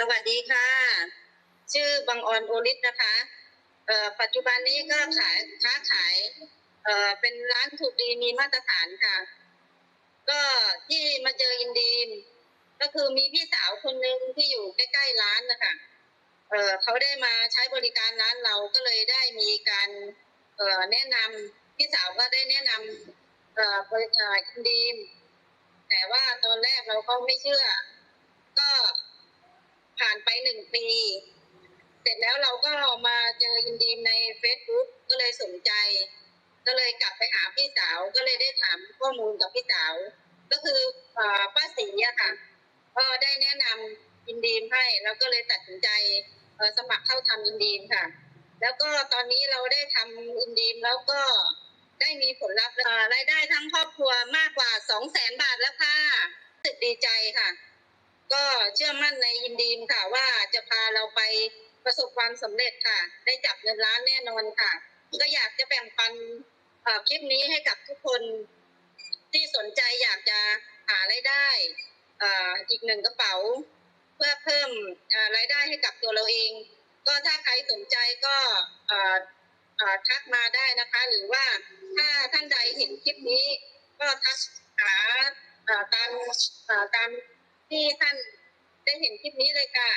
สวัสดีค่ะ ชื่อบางออนโอลิสนะคะเอ่อปัจจุบันนี้ก็ขายค้าขายเอ่อเป็นร้านถูกดีมีมาตรฐานค่ะ ก็ที่มาเจออินดีมก็คือมีพี่สาวคนหนึ่งที่อยู่ใกล้ๆร้านนะคะเอ่อเขาได้มาใช้บริการร้านเราก็เลยได้มีการเอ่อแนะนำพี่สาวก็ได้แนะนำเอ่อบริการอินดีมแต่ว่าตอนแรกเราก็ไม่เชื่อ ก็ ผ่านไปหนึ่งปี เสร็จแล้วเราก็มาเจออินดีใน Facebook ก็เลยสนใจ ก็เลยกลับไปหาพี่สาวก็เลยได้ถามข้อมูลกับพี่สาว ก็คือป้าศรีอะค่ะก็ได้แนะนำอินดีให้แล้วก็เลยตัดสินใจสมัครเข้าทำอินดีค่ะ แล้วก็ตอนนี้เราได้ทำอินดีมแล้วก็ได้มีผลลัพธ์รายได้ทั้งครอบครัวมากกว่าสองแสนบาทแล้วค่ะสึกดีใจค่ะ ก็เชื่อมั่นในอินดีมค่ะว่าจะพาเราไปประสบความสำเร็จค่ะ ได้จับเงินล้านแน่นอนค่ะ ก็อยากจะแบ่งปันคลิปนี้ให้กับทุกคนที่สนใจอยากจะหารายได้อีกหนึ่งกระเป๋า เพื่อเพิ่มรายได้ให้กับตัวเราเอง ก็ถ้าใครสนใจก็ทักมาได้นะคะ หรือว่าถ้าท่านใดเห็นคลิปนี้ ก็ทักหาตามตาม ที่ท่านได้เห็นคลิปนี้เลยค่ะ